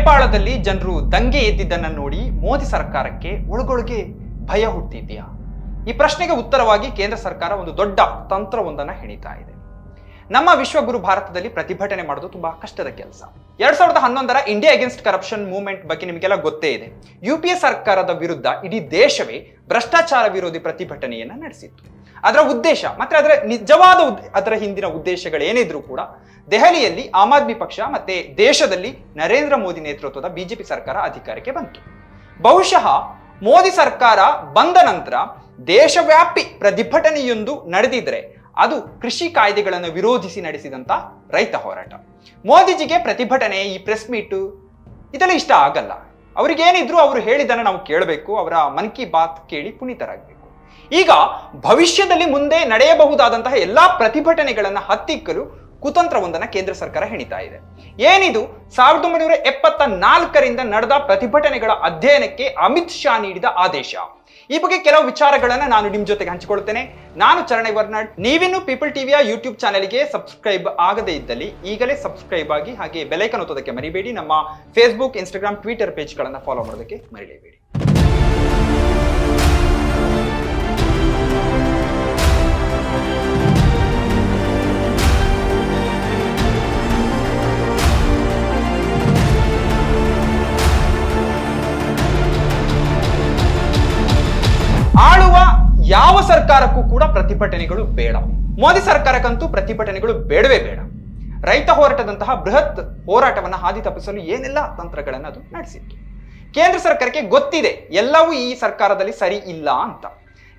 ನೇಪಾಳದಲ್ಲಿ ಜನರು ದಂಗೆ ಎದ್ದಿದ್ದನ್ನು ನೋಡಿ ಮೋದಿ ಸರ್ಕಾರಕ್ಕೆ ಒಳಗೊಳಗೆ ಭಯ ಹುಟ್ಟಿದ್ಯಾ? ಈ ಪ್ರಶ್ನೆಗೆ ಉತ್ತರವಾಗಿ ಕೇಂದ್ರ ಸರ್ಕಾರ ಒಂದು ದೊಡ್ಡ ತಂತ್ರವೊಂದನ್ನು ಹೆಣಿತಾ ಇದೆ. ನಮ್ಮ ವಿಶ್ವಗುರು ಭಾರತದಲ್ಲಿ ಪ್ರತಿಭಟನೆ ಮಾಡೋದು ತುಂಬಾ ಕಷ್ಟದ ಕೆಲಸ. ಎರಡ್ ಸಾವಿರದ ಹನ್ನೊಂದರ ಇಂಡಿಯಾ ಅಗೇನ್ಸ್ಟ್ ಕರಪ್ಷನ್ ಮೂವ್ಮೆಂಟ್ ಬಗ್ಗೆ ನಿಮಗೆಲ್ಲ ಗೊತ್ತೇ ಇದೆ. ಯು ಸರ್ಕಾರದ ವಿರುದ್ಧ ಇಡೀ ದೇಶವೇ ಭ್ರಷ್ಟಾಚಾರ ವಿರೋಧಿ ಪ್ರತಿಭಟನೆಯನ್ನ ನಡೆಸಿತ್ತು. ಅದರ ಉದ್ದೇಶ, ಮತ್ತೆ ಅದರ ನಿಜವಾದ ಅದರ ಹಿಂದಿನ ಉದ್ದೇಶಗಳು ಏನಿದ್ರು ಕೂಡ ದೆಹಲಿಯಲ್ಲಿ ಆಮ್ ಆದ್ಮಿ ಪಕ್ಷ ಮತ್ತೆ ದೇಶದಲ್ಲಿ ನರೇಂದ್ರ ಮೋದಿ ನೇತೃತ್ವದ ಬಿಜೆಪಿ ಸರ್ಕಾರ ಅಧಿಕಾರಕ್ಕೆ ಬಂತು. ಬಹುಶಃ ಮೋದಿ ಸರ್ಕಾರ ಬಂದ ನಂತರ ದೇಶವ್ಯಾಪಿ ಪ್ರತಿಭಟನೆಯೊಂದು ನಡೆದಿದ್ರೆ ಅದು ಕೃಷಿ ಕಾಯ್ದೆಗಳನ್ನು ವಿರೋಧಿಸಿ ನಡೆಸಿದಂತ ರೈತ ಹೋರಾಟ. ಮೋದಿಜಿಗೆ ಪ್ರತಿಭಟನೆ, ಈ ಪ್ರೆಸ್ ಮೀಟು ಇದೆಲ್ಲ ಇಷ್ಟ ಆಗಲ್ಲ. ಅವ್ರಿಗೇನಿದ್ರು ಅವರು ಹೇಳಿದ್ದನ್ನು ನಾವು ಕೇಳಬೇಕು, ಅವರ ಮನ್ ಕಿ ಬಾತ್ ಕೇಳಿ ಪುನೀತರಾಗಬೇಕು. ಈಗ ಭವಿಷ್ಯದಲ್ಲಿ ಮುಂದೆ ನಡೆಯಬಹುದಾದಂತಹ ಎಲ್ಲಾ ಪ್ರತಿಭಟನೆಗಳನ್ನು ಹತ್ತಿಕ್ಕಲು ಕುತಂತ್ರವೊಂದನ್ನು ಕೇಂದ್ರ ಸರ್ಕಾರ ಹೆಣಿತಾ ಇದೆ. ಏನಿದು? ಸಾವಿರದ ಒಂಬೈನೂರ ಎಪ್ಪತ್ತ ನಾಲ್ಕರಿಂದ ನಡೆದ ಪ್ರತಿಭಟನೆಗಳ ಅಧ್ಯಯನಕ್ಕೆ ಅಮಿತ್ ಶಾ ನೀಡಿದ ಆದೇಶ. ಈ ಬಗ್ಗೆ ಕೆಲವು ವಿಚಾರಗಳನ್ನು ನಾನು ನಿಮ್ಮ ಜೊತೆಗೆ ಹಂಚಿಕೊಳ್ತೇನೆ. ನಾನು ಚರಣೆ ವರ್ನಾಡ್. ನೀವಿನ್ನು ಪೀಪಲ್ ಟಿವಿಯ ಯೂಟ್ಯೂಬ್ ಚಾನೆಲ್ಗೆ ಸಬ್ಸ್ಕ್ರೈಬ್ ಆಗದೇ ಇದ್ದಲ್ಲಿ ಈಗಲೇ ಸಬ್ಸ್ಕ್ರೈಬ್ ಆಗಿ ಹಾಗೆ ಬೆಲೈಕನ್ ಒತ್ತೋದಕ್ಕೆ ಮರಿಬೇಡಿ. ನಮ್ಮ ಫೇಸ್ಬುಕ್, ಇನ್ಸ್ಟಾಗ್ರಾಮ್, ಟ್ವಿಟರ್ ಪೇಜ್ಗಳನ್ನು ಫಾಲೋ ಮಾಡೋದಕ್ಕೆ ಮರಿಲೇಬೇಡಿ. ಪ್ರತಿಭಟನೆಗಳು ಬೇಡ. ಮೋದಿ ಸರ್ಕಾರಕ್ಕಂತೂ ಪ್ರತಿಭಟನೆಗಳು ಬೇಡವೇ ಬೇಡ. ರೈತ ಹೋರಾಟದಂತಹ ಬೃಹತ್ ಹೋರಾಟವನ್ನ ಹಾದಿ ತಪ್ಪಿಸಲು ಏನೆಲ್ಲ ತಂತ್ರಗಳನ್ನು ಅದು ನಡೆಸಿತ್ತು. ಕೇಂದ್ರ ಸರ್ಕಾರಕ್ಕೆ ಗೊತ್ತಿದೆ, ಎಲ್ಲವೂ ಈ ಸರ್ಕಾರದಲ್ಲಿ ಸರಿ ಇಲ್ಲ ಅಂತ.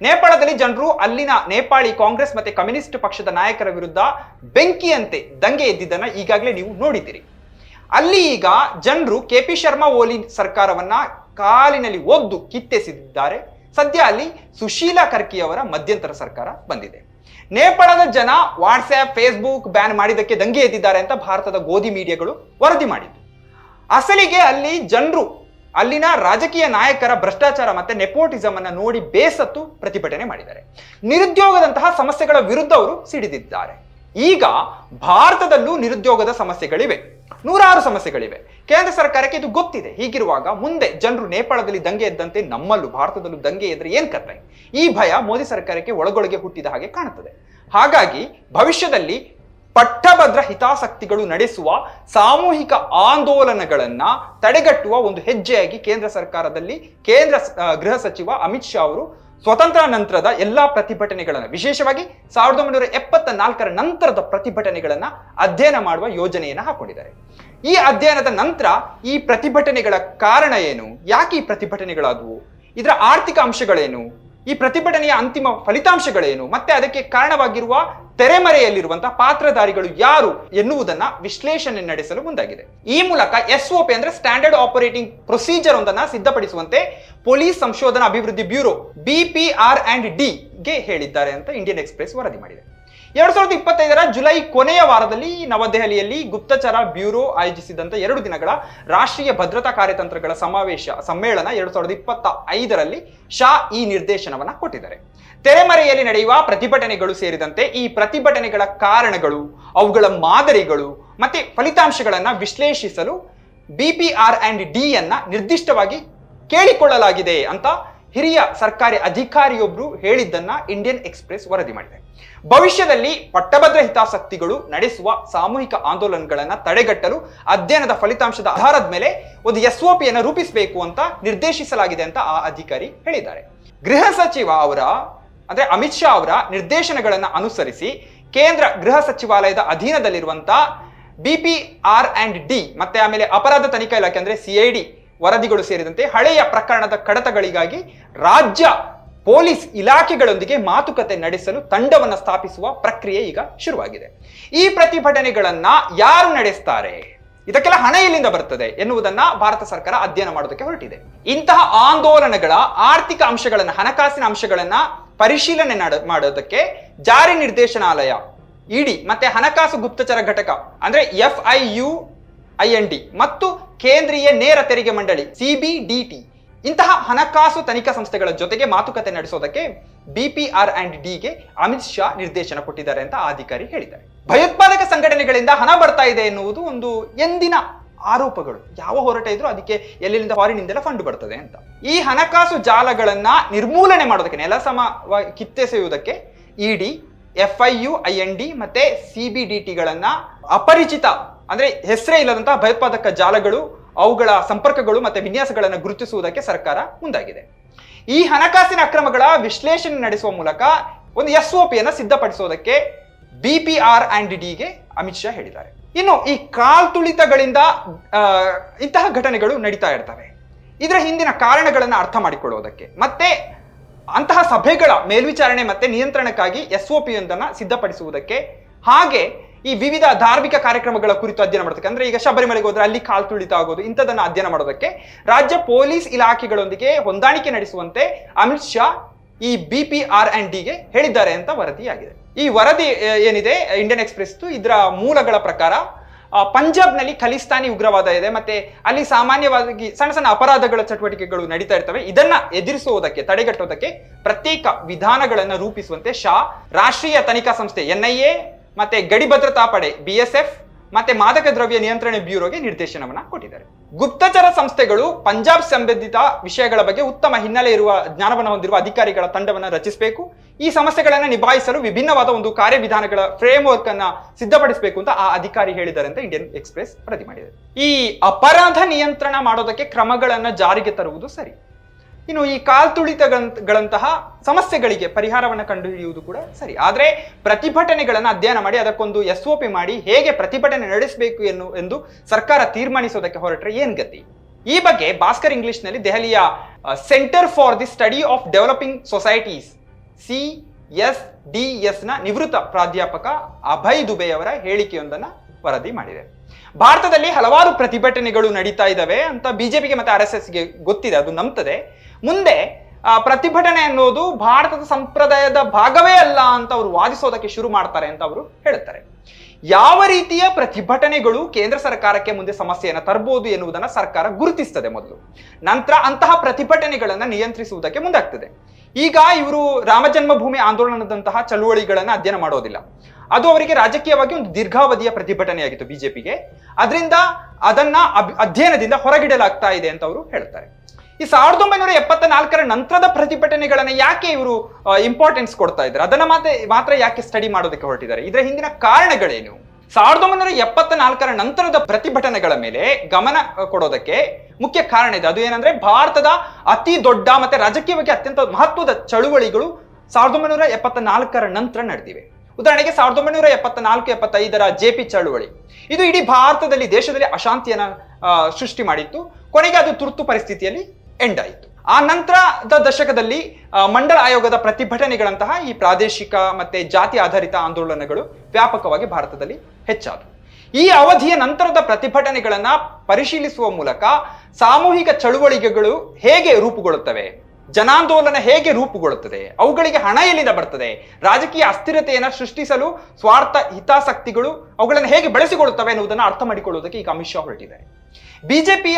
ನೇಪಾಳದಲ್ಲಿ ಜನರು ಅಲ್ಲಿನ ನೇಪಾಳಿ ಕಾಂಗ್ರೆಸ್ ಮತ್ತೆ ಕಮ್ಯುನಿಸ್ಟ್ ಪಕ್ಷದ ನಾಯಕರ ವಿರುದ್ಧ ಬೆಂಕಿಯಂತೆ ದಂಗೆ ಎದ್ದಿದ್ದನ್ನ ಈಗಾಗಲೇ ನೀವು ನೋಡಿದ್ದೀರಿ. ಅಲ್ಲಿ ಈಗ ಜನರು ಕೆ ಪಿ ಶರ್ಮಾ ಓಲಿ ಸರ್ಕಾರವನ್ನ ಕಾಲಿನಲ್ಲಿ ಒದ್ದು ಕಿತ್ತೆಸೆದಿದ್ದಾರೆ ಸದ್ಯ ಅಲ್ಲಿ ಸುಶೀಲಾ ಕರ್ಕಿ ಅವರ ಮಧ್ಯಂತರ ಸರ್ಕಾರ ಬಂದಿದೆ. ನೇಪಾಳದ ಜನ ವಾಟ್ಸ್ಆ್ಯಪ್ ಫೇಸ್ಬುಕ್ ಬ್ಯಾನ್ ಮಾಡಿದ್ದಕ್ಕೆ ದಂಗೆ ಎದ್ದಿದ್ದಾರೆ ಅಂತ ಭಾರತದ ಗೋಧಿ ಮೀಡಿಯಾಗಳು ವರದಿ ಮಾಡಿದ್ದು. ಅಸಲಿಗೆ ಅಲ್ಲಿ ಜನರು, ಅಲ್ಲಿನ ರಾಜಕೀಯ ನಾಯಕರ ಭ್ರಷ್ಟಾಚಾರ ಮತ್ತೆ ನೆಪೋಟಿಸಮ್ ಅನ್ನ ನೋಡಿ ಬೇಸತ್ತು ಪ್ರತಿಭಟನೆ ಮಾಡಿದ್ದಾರೆ. ನಿರುದ್ಯೋಗದಂತಹ ಸಮಸ್ಯೆಗಳ ವಿರುದ್ಧ ಅವರು ಸಿಡಿದಿದ್ದಾರೆ. ಈಗ ಭಾರತದಲ್ಲೂ ನಿರುದ್ಯೋಗದ ಸಮಸ್ಯೆಗಳಿವೆ. ನೂರಾರು ಸಮಸ್ಯೆಗಳಿವೆ. ಕೇಂದ್ರ ಸರ್ಕಾರಕ್ಕೆ ಇದು ಗೊತ್ತಿದೆ. ಹೀಗಿರುವಾಗ ಮುಂದೆ ಜನರು ನೇಪಾಳದಲ್ಲಿ ದಂಗೆ ಎದ್ದಂತೆ ನಮ್ಮಲ್ಲೂ ಭಾರತದಲ್ಲೂ ದಂಗೆ ಎದ್ರೆ ಏನ್ ಕತೆ ಈ ಭಯ ಮೋದಿ ಸರ್ಕಾರಕ್ಕೆ ಒಳಗೊಳಗೆ ಹುಟ್ಟಿದ ಹಾಗೆ ಕಾಣುತ್ತದೆ. ಹಾಗಾಗಿ ಭವಿಷ್ಯದಲ್ಲಿ ಪಟ್ಟಭದ್ರ ಹಿತಾಸಕ್ತಿಗಳು ನಡೆಸುವ ಸಾಮೂಹಿಕ ಆಂದೋಲನಗಳನ್ನ ತಡೆಗಟ್ಟುವ ಒಂದು ಹೆಜ್ಜೆಯಾಗಿ ಕೇಂದ್ರ ಸರ್ಕಾರದಲ್ಲಿ ಕೇಂದ್ರ ಗೃಹ ಸಚಿವ ಅಮಿತ್ ಶಾ ಅವರು ಸ್ವತಂತ್ರ ನಂತರದ ಎಲ್ಲಾ ಪ್ರತಿಭಟನೆಗಳನ್ನು, ವಿಶೇಷವಾಗಿ ಸಾವಿರದ ಒಂಬೈನೂರ ಎಪ್ಪತ್ತ ನಾಲ್ಕರ ನಂತರದ ಪ್ರತಿಭಟನೆಗಳನ್ನ ಅಧ್ಯಯನ ಮಾಡುವ ಯೋಜನೆಯನ್ನು ಹಾಕೊಂಡಿದ್ದಾರೆ. ಈ ಅಧ್ಯಯನದ ನಂತರ ಈ ಪ್ರತಿಭಟನೆಗಳ ಕಾರಣ ಏನು? ಯಾಕೆ ಈ ಪ್ರತಿಭಟನೆಗಳಾದವು? ಇದರ ಆರ್ಥಿಕ ಅಂಶಗಳೇನು? ಈ ಪ್ರತಿಭಟನೆಯ ಅಂತಿಮ ಫಲಿತಾಂಶಗಳೇನು? ಮತ್ತೆ ಅದಕ್ಕೆ ಕಾರಣವಾಗಿರುವ ತೆರೆಮರೆಯಲ್ಲಿರುವಂತಹ ಪಾತ್ರಧಾರಿಗಳು ಯಾರು ಎನ್ನುವುದನ್ನ ವಿಶ್ಲೇಷಣೆ ನಡೆಸಲು ಮುಂದಾಗಿದೆ. ಈ ಮೂಲಕ ಎಸ್ ಪಿ ಅಂದ್ರೆ ಸ್ಟ್ಯಾಂಡರ್ಡ್ ಆಪರೇಟಿಂಗ್ ಪ್ರೊಸೀಜರ್ ಒಂದನ್ನ ಸಿದ್ಧಪಡಿಸುವಂತೆ ಪೊಲೀಸ್ ಸಂಶೋಧನಾ ಅಭಿವೃದ್ಧಿ ಬ್ಯೂರೋ ಬಿಪಿಆರ್ ಅಂಡ್ ಡಿ ಗೆ ಹೇಳಿದ್ದಾರೆ ಅಂತ ಇಂಡಿಯನ್ ಎಕ್ಸ್ಪ್ರೆಸ್ ವರದಿ ಮಾಡಿದೆ. ಎರಡ್ ಸಾವಿರದ ಇಪ್ಪತ್ತೈದರ ಜುಲೈ ಕೊನೆಯ ವಾರದಲ್ಲಿ ನವದೆಹಲಿಯಲ್ಲಿ ಗುಪ್ತಚರ ಬ್ಯೂರೋ ಆಯೋಜಿಸಿದಂತ ಎರಡು ದಿನಗಳ ರಾಷ್ಟ್ರೀಯ ಭದ್ರತಾ ಕಾರ್ಯತಂತ್ರಗಳ ಸಮಾವೇಶ, ಸಮ್ಮೇಳನ ಎರಡ್ ಸಾವಿರದ ಇಪ್ಪತ್ತ ಐದರಲ್ಲಿ ಶಾ ಈ ನಿರ್ದೇಶನವನ್ನ ಕೊಟ್ಟಿದ್ದಾರೆ. ತೆರೆಮರೆಯಲ್ಲಿ ನಡೆಯುವ ಪ್ರತಿಭಟನೆಗಳು ಸೇರಿದಂತೆ ಈ ಪ್ರತಿಭಟನೆಗಳ ಕಾರಣಗಳು, ಅವುಗಳ ಮಾದರಿಗಳು ಮತ್ತೆ ಫಲಿತಾಂಶಗಳನ್ನ ವಿಶ್ಲೇಷಿಸಲು ಬಿಪಿಆರ್ ಅಂಡ್ ಡಿ ಅನ್ನ ನಿರ್ದಿಷ್ಟವಾಗಿ ಕೇಳಿಕೊಳ್ಳಲಾಗಿದೆ ಅಂತ ಹಿರಿಯ ಸರ್ಕಾರಿ ಅಧಿಕಾರಿಯೊಬ್ರು ಹೇಳಿದ್ದನ್ನ ಇಂಡಿಯನ್ ಎಕ್ಸ್ಪ್ರೆಸ್ ವರದಿ ಮಾಡಿದೆ. ಭವಿಷ್ಯದಲ್ಲಿ ಪಟ್ಟಭದ್ರ ಹಿತಾಸಕ್ತಿಗಳು ನಡೆಸುವ ಸಾಮೂಹಿಕ ಆಂದೋಲನಗಳನ್ನು ತಡೆಗಟ್ಟಲು ಅಧ್ಯಯನದ ಫಲಿತಾಂಶದ ಆಧಾರದ ಮೇಲೆ ಒಂದು ಎಸ್ ಪಿಯನ್ನು ರೂಪಿಸಬೇಕು ಅಂತ ನಿರ್ದೇಶಿಸಲಾಗಿದೆ ಅಂತ ಆ ಅಧಿಕಾರಿ ಹೇಳಿದ್ದಾರೆ. ಗೃಹ ಸಚಿವ ಅವರ, ಅಂದ್ರೆ ಅಮಿತ್ ಶಾ ಅವರ ನಿರ್ದೇಶನಗಳನ್ನ ಅನುಸರಿಸಿ ಕೇಂದ್ರ ಗೃಹ ಸಚಿವಾಲಯದ ಅಧೀನದಲ್ಲಿರುವಂತ ಬಿಪಿಆರ್ ಅಂಡ್ ಡಿ ಮತ್ತೆ ಆಮೇಲೆ ಅಪರಾಧ ತನಿಖಾ ಇಲಾಖೆ ಅಂದ್ರೆ ಸಿಐಡಿ ವರದಿಗಳು ಸೇರಿದಂತೆ ಹಳೆಯ ಪ್ರಕರಣದ ಕಡತಗಳಿಗಾಗಿ ರಾಜ್ಯ ಪೊಲೀಸ್ ಇಲಾಖೆಗಳೊಂದಿಗೆ ಮಾತುಕತೆ ನಡೆಸಲು ತಂಡವನ್ನು ಸ್ಥಾಪಿಸುವ ಪ್ರಕ್ರಿಯೆ ಈಗ ಶುರುವಾಗಿದೆ. ಈ ಪ್ರತಿಭಟನೆಗಳನ್ನ ಯಾರು ನಡೆಸ್ತಾರೆ? ಇದಕ್ಕೆಲ್ಲ ಹಣ ಎಲ್ಲಿಂದ ಬರ್ತದೆ ಎನ್ನುವುದನ್ನ ಭಾರತ ಸರ್ಕಾರ ಅಧ್ಯಯನ ಮಾಡೋದಕ್ಕೆ ಹೊರಟಿದೆ. ಇಂತಹ ಆಂದೋಲನಗಳ ಆರ್ಥಿಕ ಅಂಶಗಳನ್ನ, ಹಣಕಾಸಿನ ಅಂಶಗಳನ್ನ ಪರಿಶೀಲನೆ ಮಾಡೋದಕ್ಕೆ ಜಾರಿ ನಿರ್ದೇಶನಾಲಯ, ಇಡಿ ಮತ್ತೆ ಹಣಕಾಸು ಗುಪ್ತಚರ ಘಟಕ ಅಂದ್ರೆ F I U, I N D ಮತ್ತು ಕೇಂದ್ರೀಯ ನೇರ ತೆರಿಗೆ ಮಂಡಳಿ ಸಿಬಿಡಿಟಿ ಇಂತಹ ಹಣಕಾಸು ತನಿಖಾ ಸಂಸ್ಥೆಗಳ ಜೊತೆಗೆ ಮಾತುಕತೆ ನಡೆಸೋದಕ್ಕೆ ಬಿಪಿಆರ್ ಅಂಡ್ ಡಿಗೆ ಅಮಿತ್ ಶಾ ನಿರ್ದೇಶನ ಕೊಟ್ಟಿದ್ದಾರೆ ಅಂತ ಅಧಿಕಾರಿ ಹೇಳಿದ್ದಾರೆ. ಭಯೋತ್ಪಾದಕ ಸಂಘಟನೆಗಳಿಂದ ಹಣ ಬರ್ತಾ ಇದೆ ಎನ್ನುವುದು ಒಂದು ಎಂದಿನ ಆರೋಪಗಳು. ಯಾವ ಹೋರಾಟ ಇದ್ರೂ ಅದಕ್ಕೆ ಎಲ್ಲೆಲ್ಲಿಂದ ಫಾರಿನಿಂದೆಲ್ಲ ಫಂಡ್ ಬರ್ತದೆ ಅಂತ. ಈ ಹಣಕಾಸು ಜಾಲಗಳನ್ನ ನಿರ್ಮೂಲನೆ ಮಾಡೋದಕ್ಕೆ ನೆಲಸಮ ಕಿತ್ತೆಸೆಯುವುದಕ್ಕೆ ED F I U I N D ಮತ್ತೆ ಸಿ ಬಿ ಅಪರಿಚಿತ ಅಂದ್ರೆ ಹೆಸರೇ ಇಲ್ಲದಂತಹ ಭಯೋತ್ಪಾದಕ ಜಾಲಗಳು, ಅವುಗಳ ಸಂಪರ್ಕಗಳು ಮತ್ತೆ ವಿನ್ಯಾಸಗಳನ್ನು ಗುರುತಿಸುವುದಕ್ಕೆ ಸರ್ಕಾರ ಮುಂದಾಗಿದೆ. ಈ ಹಣಕಾಸಿನ ಅಕ್ರಮಗಳ ವಿಶ್ಲೇಷಣೆ ನಡೆಸುವ ಮೂಲಕ ಒಂದು ಎಸ್ ಒ ಪಿಯನ್ನು ಸಿದ್ಧಪಡಿಸೋದಕ್ಕೆ ಬಿ ಪಿ ಆರ್ ಆ್ಯಂಡ್ ಡಿಗೆ ಅಮಿತ್ ಶಾ ಹೇಳಿದ್ದಾರೆ. ಇನ್ನು ಈ ಕಾಲ್ತುಳಿತಗಳಿಂದ ಇಂತಹ ಘಟನೆಗಳು ನಡೀತಾ ಇರ್ತವೆ. ಇದರ ಹಿಂದಿನ ಕಾರಣಗಳನ್ನು ಅರ್ಥ ಮಾಡಿಕೊಳ್ಳುವುದಕ್ಕೆ ಮತ್ತೆ ಅಂತಹ ಸಭೆಗಳ ಮೇಲ್ವಿಚಾರಣೆ ಮತ್ತೆ ನಿಯಂತ್ರಣಕ್ಕಾಗಿ ಎಸ್ ಒ ಪಿಯೊಂದನ್ನು ಸಿದ್ಧಪಡಿಸುವುದಕ್ಕೆ ಹಾಗೆ ಈ ವಿವಿಧ ಧಾರ್ಮಿಕ ಕಾರ್ಯಕ್ರಮಗಳ ಕುರಿತು ಅಧ್ಯಯನ ಮಾಡೋದಕ್ಕೆ ಅಂದ್ರೆ ಈಗ ಶಬರಿಮಲೆಗೆ ಹೋದ್ರೆ ಅಲ್ಲಿ ಕಾಲ್ ತುಳಿತ ಆಗೋದು ಇಂಥದನ್ನ ಅಧ್ಯಯನ ಮಾಡೋದಕ್ಕೆ ರಾಜ್ಯ ಪೊಲೀಸ್ ಇಲಾಖೆಗಳೊಂದಿಗೆ ಹೊಂದಾಣಿಕೆ ನಡೆಸುವಂತೆ ಅಮಿತ್ ಶಾ ಈ ಬಿ ಪಿ ಆರ್ ಅಂಡ್ ಡಿಗೆ ಹೇಳಿದ್ದಾರೆ ಅಂತ ವರದಿಯಾಗಿದೆ. ಈ ವರದಿ ಏನಿದೆ ಇಂಡಿಯನ್ ಎಕ್ಸ್ಪ್ರೆಸ್ ಇದರ ಮೂಲಗಳ ಪ್ರಕಾರ ಪಂಜಾಬ್ನಲ್ಲಿ ಖಲಿಸ್ತಾನಿ ಉಗ್ರವಾದ ಇದೆ, ಮತ್ತೆ ಅಲ್ಲಿ ಸಾಮಾನ್ಯವಾಗಿ ಸಣ್ಣ ಸಣ್ಣ ಅಪರಾಧಗಳ ಚಟುವಟಿಕೆಗಳು ನಡೀತಾ ಇರ್ತವೆ. ಇದನ್ನ ಎದುರಿಸುವುದಕ್ಕೆ ತಡೆಗಟ್ಟುವುದಕ್ಕೆ ಪ್ರತ್ಯೇಕ ವಿಧಾನಗಳನ್ನು ರೂಪಿಸುವಂತೆ ಶಾ ರಾಷ್ಟ್ರೀಯ ತನಿಖಾ ಸಂಸ್ಥೆ ಎನ್ಐಎ ಮತ್ತೆ ಗಡಿ ಭದ್ರತಾ ಪಡೆ ಬಿಎಸ್ಎಫ್ ಮತ್ತೆ ಮಾದಕ ದ್ರವ್ಯ ನಿಯಂತ್ರಣ ಬ್ಯೂರೋಗೆ ನಿರ್ದೇಶನವನ್ನ ಕೊಟ್ಟಿದ್ದಾರೆ. ಗುಪ್ತಚರ ಸಂಸ್ಥೆಗಳು ಪಂಜಾಬ್ ಸಂಬಂಧಿತ ವಿಷಯಗಳ ಬಗ್ಗೆ ಉತ್ತಮ ಹಿನ್ನೆಲೆ ಇರುವ ಜ್ಞಾನವನ್ನು ಹೊಂದಿರುವ ಅಧಿಕಾರಿಗಳ ತಂಡವನ್ನು ರಚಿಸಬೇಕು. ಈ ಸಮಸ್ಯೆಗಳನ್ನು ನಿಭಾಯಿಸಲು ವಿಭಿನ್ನವಾದ ಒಂದು ಕಾರ್ಯವಿಧಾನಗಳ ಫ್ರೇಮ್ ವರ್ಕ್ ಅನ್ನ ಸಿದ್ಧಪಡಿಸಬೇಕು ಅಂತ ಆ ಅಧಿಕಾರಿ ಹೇಳಿದ್ದಾರೆ ಅಂತ ಇಂಡಿಯನ್ ಎಕ್ಸ್ಪ್ರೆಸ್ ವರದಿ ಮಾಡಿದೆ. ಈ ಅಪರಾಧ ನಿಯಂತ್ರಣ ಮಾಡೋದಕ್ಕೆ ಕ್ರಮಗಳನ್ನ ಜಾರಿಗೆ ತರುವುದು ಸರಿ. ಇನ್ನು ಈ ಕಾಲ್ತುಳಿತಗಳಂತಹ ಸಮಸ್ಯೆಗಳಿಗೆ ಪರಿಹಾರವನ್ನು ಕಂಡುಹಿಡಿಯುವುದು ಕೂಡ ಸರಿ. ಆದರೆ ಪ್ರತಿಭಟನೆಗಳನ್ನು ಅಧ್ಯಯನ ಮಾಡಿ, ಅದಕ್ಕೊಂದು ಎಸ್ ಒ ಮಾಡಿ ಹೇಗೆ ಪ್ರತಿಭಟನೆ ನಡೆಸಬೇಕು ಎನ್ನು, ಎಂದು ಸರ್ಕಾರ ತೀರ್ಮಾನಿಸೋದಕ್ಕೆ ಹೊರಟ್ರೆ ಏನ್ ಗತಿ? ಈ ಬಗ್ಗೆ ಭಾಸ್ಕರ್ ಇಂಗ್ಲಿಷ್ನಲ್ಲಿ ದೆಹಲಿಯ centre for the study of developing societies C S D ಎಸ್ನ ನಿವೃತ್ತ ಪ್ರಾಧ್ಯಾಪಕ ಅಭಯ್ ದುಬೆಯವರ ಹೇಳಿಕೆಯೊಂದನ್ನ ವರದಿ ಮಾಡಿದೆ. ಭಾರತದಲ್ಲಿ ಹಲವಾರು ಪ್ರತಿಭಟನೆಗಳು ನಡೀತಾ ಇದ್ದಾವೆ ಅಂತ ಬಿಜೆಪಿಗೆ ಮತ್ತೆ ಆರ್ ಎಸ್ ಎಸ್ಗೆ ಗೊತ್ತಿದೆ ಅದು ನಂಬ್ತದೆ. ಮುಂದೆ ಆ, ಪ್ರತಿಭಟನೆ ಅನ್ನೋದು ಭಾರತದ ಸಂಪ್ರದಾಯದ ಭಾಗವೇ ಅಲ್ಲ ಅಂತ ಅವರು ವಾದಿಸೋದಕ್ಕೆ ಶುರು ಮಾಡ್ತಾರೆ ಅಂತ ಅವರು ಹೇಳುತ್ತಾರೆ. ಯಾವ ರೀತಿಯ ಪ್ರತಿಭಟನೆಗಳು ಕೇಂದ್ರ ಸರ್ಕಾರಕ್ಕೆ ಮುಂದೆ ಸಮಸ್ಯೆಯನ್ನು ತರಬಹುದು ಎನ್ನುವುದನ್ನು ಸರ್ಕಾರ ಗುರುತಿಸ್ತದೆ ಮೊದಲು. ನಂತರ ಅಂತಹ ಪ್ರತಿಭಟನೆಗಳನ್ನ ನಿಯಂತ್ರಿಸುವುದಕ್ಕೆ ಮುಂದಾಗ್ತದೆ. ಈಗ ಇವರು ರಾಮಜನ್ಮಭೂಮಿ ಆಂದೋಲನದಂತಹ ಚಳುವಳಿಗಳನ್ನ ಅಧ್ಯಯನ ಮಾಡೋದಿಲ್ಲ. ಅದು ಅವರಿಗೆ ರಾಜಕೀಯವಾಗಿ ಒಂದು ದೀರ್ಘಾವಧಿಯ ಪ್ರತಿಭಟನೆಯಾಗಿತ್ತು ಬಿಜೆಪಿಗೆ. ಅದರಿಂದ ಅದನ್ನ ಅಧ್ಯಯನದಿಂದ ಹೊರಗಿಡಲಾಗ್ತಾ ಇದೆ ಅಂತ ಅವರು ಹೇಳ್ತಾರೆ. ಈ ಸಾವಿರದ ಒಂಬೈನೂರ ಎಪ್ಪತ್ತ ನಾಲ್ಕರ ನಂತರದ ಪ್ರತಿಭಟನೆಗಳನ್ನ ಯಾಕೆ ಇವರು ಇಂಪಾರ್ಟೆನ್ಸ್ ಕೊಡ್ತಾ ಇದ್ದಾರೆ? ಅದನ್ನ ಮಾತ್ರ ಮಾತ್ರ ಯಾಕೆ ಸ್ಟಡಿ ಮಾಡೋದಕ್ಕೆ ಹೊರಟಿದ್ದಾರೆ? ಇದರ ಹಿಂದಿನ ಕಾರಣಗಳೇನು? ಸಾವಿರದ ಒಂಬೈನೂರ ಎಪ್ಪತ್ತ ನಾಲ್ಕರ ನಂತರದ ಪ್ರತಿಭಟನೆಗಳ ಮೇಲೆ ಗಮನ ಕೊಡೋದಕ್ಕೆ ಮುಖ್ಯ ಕಾರಣ ಇದೆ. ಅದು ಏನಂದ್ರೆ ಭಾರತದ ಅತಿ ದೊಡ್ಡ ಮತ್ತೆ ರಾಜಕೀಯವಾಗಿ ಅತ್ಯಂತ ಮಹತ್ವದ ಚಳುವಳಿಗಳು ಸಾವಿರದ ಒಂಬೈನೂರ ಎಪ್ಪತ್ತ ನಾಲ್ಕರ ನಂತರ ನಡೆದಿವೆ. ಉದಾಹರಣೆಗೆ ಸಾವಿರದ ಒಂಬೈನೂರ ಎಪ್ಪತ್ತ ನಾಲ್ಕು ಎಪ್ಪತ್ತೈದರ ಜೆ ಪಿ ಚಳುವಳಿ. ಇದು ಇಡೀ ಭಾರತದಲ್ಲಿ, ದೇಶದಲ್ಲಿ ಅಶಾಂತಿಯನ್ನ ಸೃಷ್ಟಿ ಮಾಡಿತ್ತು. ಕೊನೆಗೆ ಅದು ತುರ್ತು ಪರಿಸ್ಥಿತಿಯಲ್ಲಿ ಎಂಡ್ ಆಯಿತು. ಆ ನಂತರದ ದಶಕದಲ್ಲಿ ಮಂಡಲ ಆಯೋಗದ ಪ್ರತಿಭಟನೆಗಳಂತಹ ಈ ಪ್ರಾದೇಶಿಕ ಮತ್ತೆ ಜಾತಿ ಆಧಾರಿತ ಆಂದೋಲನಗಳು ವ್ಯಾಪಕವಾಗಿ ಭಾರತದಲ್ಲಿ ಹೆಚ್ಚಾದವು. ಈ ಅವಧಿಯ ನಂತರದ ಪ್ರತಿಭಟನೆಗಳನ್ನ ಪರಿಶೀಲಿಸುವ ಮೂಲಕ ಸಾಮೂಹಿಕ ಚಳುವಳಿಗೆಗಳು ಹೇಗೆ ರೂಪುಗೊಳ್ಳುತ್ತವೆ? ಜನಾಂದೋಲನ ಹೇಗೆ ರೂಪುಗೊಳ್ಳುತ್ತದೆ? ಅವುಗಳಿಗೆ ಹಣ ಎಲ್ಲಿಂದ ಬರ್ತದೆ? ರಾಜಕೀಯ ಅಸ್ಥಿರತೆಯನ್ನು ಸೃಷ್ಟಿಸಲು ಸ್ವಾರ್ಥ ಹಿತಾಸಕ್ತಿಗಳು ಅವುಗಳನ್ನು ಹೇಗೆ ಬೆಳೆಸಿಕೊಳ್ಳುತ್ತವೆ ಎನ್ನುವುದನ್ನು ಅರ್ಥ ಮಾಡಿಕೊಳ್ಳುವುದಕ್ಕೆ ಈಗ ಅಮಿತ್ ಶಾ ಹೊರಟಿದ್ದಾರೆ. ಬಿಜೆಪಿಯ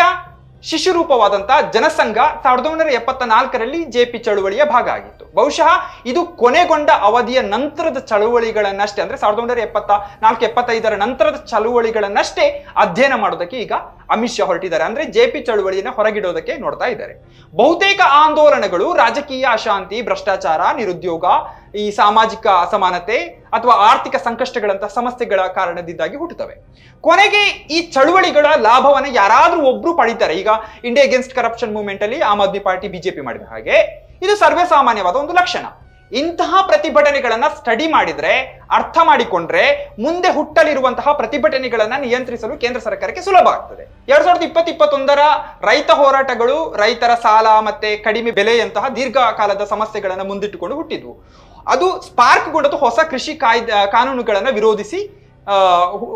ಶಿಶುರೂಪವಾದಂತಹ ಜನಸಂಘ ಸಾವಿರದ ಒಂಬೈನೂರ ಎಪ್ಪತ್ತ ನಾಲ್ಕರಲ್ಲಿ ಜೆಪಿ ಚಳುವಳಿಯ ಭಾಗ ಆಗಿತ್ತು. ಬಹುಶಃ ಇದು ಕೊನೆಗೊಂಡ ಅವಧಿಯ ನಂತರದ ಚಳುವಳಿಗಳನ್ನಷ್ಟೇ, ಅಂದ್ರೆ ಸಾವಿರದ ಒಂಬೈನೂರ ಎಪ್ಪತ್ತ ನಾಲ್ಕು ಎಪ್ಪತ್ತೈದರ ನಂತರದ ಚಳುವಳಿಗಳನ್ನಷ್ಟೇ ಅಧ್ಯಯನ ಮಾಡೋದಕ್ಕೆ ಈಗ ಅಮಿತ್ ಶಾ ಹೊರಟಿದ್ದಾರೆ ಅಂದ್ರೆ ಜೆಪಿ ಚಳುವಳಿಯನ್ನ ಹೊರಗಿಡೋದಕ್ಕೆ ನೋಡ್ತಾ ಇದ್ದಾರೆ. ಬಹುತೇಕ ಆಂದೋಲನಗಳು ರಾಜಕೀಯ ಅಶಾಂತಿ, ಭ್ರಷ್ಟಾಚಾರ, ನಿರುದ್ಯೋಗ, ಈ ಸಾಮಾಜಿಕ ಅಸಮಾನತೆ ಅಥವಾ ಆರ್ಥಿಕ ಸಂಕಷ್ಟಗಳಂತಹ ಸಮಸ್ಯೆಗಳ ಕಾರಣದಿಂದಾಗಿ ಹುಟ್ಟುತ್ತವೆ. ಕೊನೆಗೆ ಈ ಚಳುವಳಿಗಳ ಲಾಭವನ್ನ ಯಾರಾದ್ರೂ ಒಬ್ರು ಪಡಿತಾರೆ. ಈಗ ಇಂಡಿಯಾ ಅಗೇನ್ಸ್ಟ್ ಕರಪ್ಷನ್ ಮೂವ್ಮೆಂಟ್ ಅಲ್ಲಿ ಆಮ್ ಆದ್ಮಿ ಪಾರ್ಟಿ ಬಿಜೆಪಿ ಮಾಡಿದ ಹಾಗೆ. ಇದು ಸರ್ವೇ ಸಾಮಾನ್ಯವಾದ ಒಂದು ಲಕ್ಷಣ. ಇಂತಹ ಪ್ರತಿಭಟನೆಗಳನ್ನ ಸ್ಟಡಿ ಮಾಡಿದ್ರೆ, ಅರ್ಥ ಮಾಡಿಕೊಂಡ್ರೆ, ಮುಂದೆ ಹುಟ್ಟಲಿರುವಂತಹ ಪ್ರತಿಭಟನೆಗಳನ್ನ ನಿಯಂತ್ರಿಸಲು ಕೇಂದ್ರ ಸರ್ಕಾರಕ್ಕೆ ಸುಲಭ ಆಗ್ತದೆ. ಎರಡ್ ಸಾವಿರದ ಇಪ್ಪತ್ತ್ ಇಪ್ಪತ್ತೊಂದರ ರೈತ ಹೋರಾಟಗಳು, ರೈತರ ಸಾಲ ಮತ್ತೆ ಕಡಿಮೆ ಬೆಲೆಯಂತಹ ದೀರ್ಘಕಾಲದ ಸಮಸ್ಯೆಗಳನ್ನ ಮುಂದಿಟ್ಟುಕೊಂಡು ಹುಟ್ಟಿದ್ವು. ಅದು ಸ್ಪಾರ್ಕ್ಗೊಂಡದ್ದು ಹೊಸ ಕೃಷಿ ಕಾಯ್ದೆ, ಕಾನೂನುಗಳನ್ನ ವಿರೋಧಿಸಿ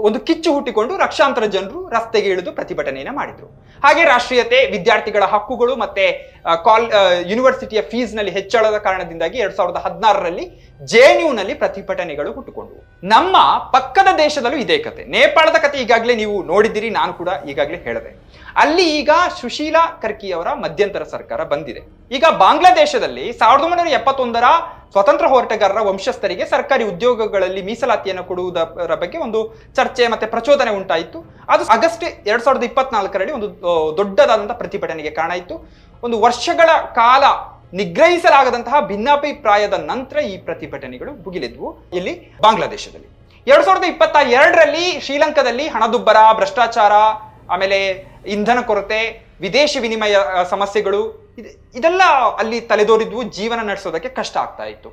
ಒಂದು ಕಿಚ್ಚು ಹುಟ್ಟಿಕೊಂಡು ಲಕ್ಷಾಂತರ ಜನರು ರಸ್ತೆಗೆ ಇಳಿದು ಪ್ರತಿಭಟನೆಯನ್ನ ಮಾಡಿದ್ರು. ಹಾಗೆ ರಾಷ್ಟ್ರೀಯತೆ, ವಿದ್ಯಾರ್ಥಿಗಳ ಹಕ್ಕುಗಳು ಮತ್ತೆ ಕಾಲ್ ಯೂನಿವರ್ಸಿಟಿಯ ಫೀಸ್ನಲ್ಲಿ ಹೆಚ್ಚಳದ ಕಾರಣದಿಂದಾಗಿ ಎರಡ್ ಸಾವಿರದ ಹದಿನಾರರಲ್ಲಿ ನಲ್ಲಿ ಪ್ರತಿಭಟನೆಗಳು ಹುಟ್ಟುಕೊಂಡವು. ನಮ್ಮ ಪಕ್ಕದ ದೇಶದಲ್ಲೂ ಇದೇ ಕತೆ. ನೇಪಾಳದ ಕತೆ ಈಗಾಗಲೇ ನೀವು ನೋಡಿದ್ದೀರಿ, ನಾನು ಕೂಡ ಈಗಾಗಲೇ ಹೇಳಿದೆ. ಅಲ್ಲಿ ಈಗ ಸುಶೀಲಾ ಕರ್ಕಿ ಅವರ ಮಧ್ಯಂತರ ಸರ್ಕಾರ ಬಂದಿದೆ. ಈಗ ಬಾಂಗ್ಲಾದೇಶದಲ್ಲಿ ಸಾವಿರದ ಒಂಬೈನೂರ ಎಪ್ಪತ್ತೊಂದರ ಸ್ವತಂತ್ರ ಹೋರಾಟಗಾರರ ವಂಶಸ್ಥರಿಗೆ ಸರ್ಕಾರಿ ಉದ್ಯೋಗಗಳಲ್ಲಿ ಮೀಸಲಾತಿಯನ್ನು ಕೊಡುವುದರ ಬಗ್ಗೆ ಒಂದು ಚರ್ಚೆ ಮತ್ತೆ ಪ್ರಚೋದನೆ ಉಂಟಾಯಿತು. ಅದು ಆಗಸ್ಟ್ ಎರಡ್ ಸಾವಿರದ ಇಪ್ಪತ್ನಾಲ್ಕರಲ್ಲಿ ಒಂದು ದೊಡ್ಡದಾದಂತಹ ಪ್ರತಿಭಟನೆಗೆ ಕಾರಣ ಇತ್ತು ಒಂದು ವರ್ಷಗಳ ಕಾಲ ನಿಗ್ರಹಿಸಲಾಗದಂತಹ ಭಿನ್ನಾಭಿಪ್ರಾಯದ ನಂತರ ಈ ಪ್ರತಿಭಟನೆಗಳು ಭುಗಿಲೆದ್ವು ಇಲ್ಲಿ ಬಾಂಗ್ಲಾದೇಶದಲ್ಲಿ. ಎರಡ್ ಸಾವಿರದ ಇಪ್ಪತ್ತ ಎರಡರಲ್ಲಿ ಶ್ರೀಲಂಕಾದಲ್ಲಿ ಹಣದುಬ್ಬರ, ಭ್ರಷ್ಟಾಚಾರ ಆಮೇಲೆ ಇಂಧನ ಕೊರತೆ, ವಿದೇಶಿ ವಿನಿಮಯ ಸಮಸ್ಯೆಗಳು ಇದೆಲ್ಲ ಅಲ್ಲಿ ತಲೆದೋರಿದ್ವು, ಜೀವನ ನಡೆಸೋದಕ್ಕೆ ಕಷ್ಟ ಆಗ್ತಾ ಇತ್ತು.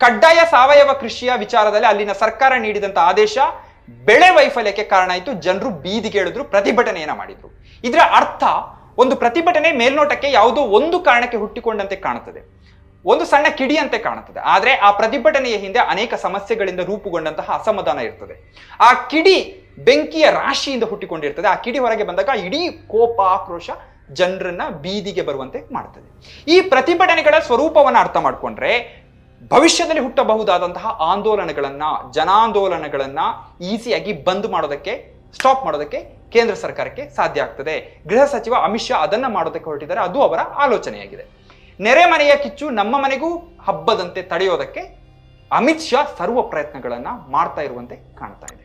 ಕಡ್ಡಾಯ ಸಾವಯವ ಕೃಷಿಯ ವಿಚಾರದಲ್ಲಿ ಅಲ್ಲಿನ ಸರ್ಕಾರ ನೀಡಿದಂತ ಆದೇಶ ಬೆಳೆ ವೈಫಲ್ಯಕ್ಕೆ ಕಾರಣ ಆಯಿತು. ಜನರು ಬೀದಿಗೆ ಹೇಳಿದ್ರು ಪ್ರತಿಭಟನೆಯನ್ನ ಮಾಡಿದ್ರು. ಇದರ ಅರ್ಥ, ಒಂದು ಪ್ರತಿಭಟನೆ ಮೇಲ್ನೋಟಕ್ಕೆ ಯಾವುದೋ ಒಂದು ಕಾರಣಕ್ಕೆ ಹುಟ್ಟಿಕೊಂಡಂತೆ ಕಾಣುತ್ತದೆ. ಒಂದು ಸಣ್ಣ ಕಿಡಿಯಂತೆ ಕಾಣುತ್ತದೆ. ಆದರೆ ಆ ಪ್ರತಿಭಟನೆಯ ಹಿಂದೆ ಅನೇಕ ಸಮಸ್ಯೆಗಳಿಂದ ರೂಪುಗೊಂಡಂತಹ ಅಸಮಾಧಾನ ಇರ್ತದೆ. ಆ ಕಿಡಿ ಬೆಂಕಿಯ ರಾಶಿಯಿಂದ ಹುಟ್ಟಿಕೊಂಡಿರ್ತದೆ. ಆ ಕಿಡಿ ಹೊರಗೆ ಬಂದಾಗ ಇಡೀ ಕೋಪ, ಆಕ್ರೋಶ ಜನರನ್ನ ಬೀದಿಗೆ ಬರುವಂತೆ ಮಾಡ್ತದೆ ಈ ಪ್ರತಿಭಟನೆಗಳ ಸ್ವರೂಪವನ್ನು ಅರ್ಥ ಮಾಡ್ಕೊಂಡ್ರೆ ಭವಿಷ್ಯದಲ್ಲಿ ಹುಟ್ಟಬಹುದಾದಂತಹ ಆಂದೋಲನಗಳನ್ನ, ಜನಾಂದೋಲನಗಳನ್ನ ಈಸಿಯಾಗಿ ಬಂದ್ ಮಾಡೋದಕ್ಕೆ, ಸ್ಟಾಪ್ ಮಾಡೋದಕ್ಕೆ ಕೇಂದ್ರ ಸರ್ಕಾರಕ್ಕೆ ಸಾಧ್ಯ ಆಗ್ತದೆ. ಗೃಹ ಸಚಿವ ಅಮಿತ್ ಶಾ ಅದನ್ನ ಮಾಡೋದಕ್ಕೆ ಹೊರಟಿದ್ದಾರೆ. ಅದು ಅವರ ಆಲೋಚನೆಯಾಗಿದೆ. ನೆರೆ ಮನೆಯ ಕಿಚ್ಚು ನಮ್ಮ ಮನೆಗೂ ಹಬ್ಬದಂತೆ ತಡೆಯೋದಕ್ಕೆ ಅಮಿತ್ ಶಾ ಸರ್ವ ಪ್ರಯತ್ನಗಳನ್ನ ಮಾಡ್ತಾ ಇರುವಂತೆ ಕಾಣ್ತಾ ಇದೆ.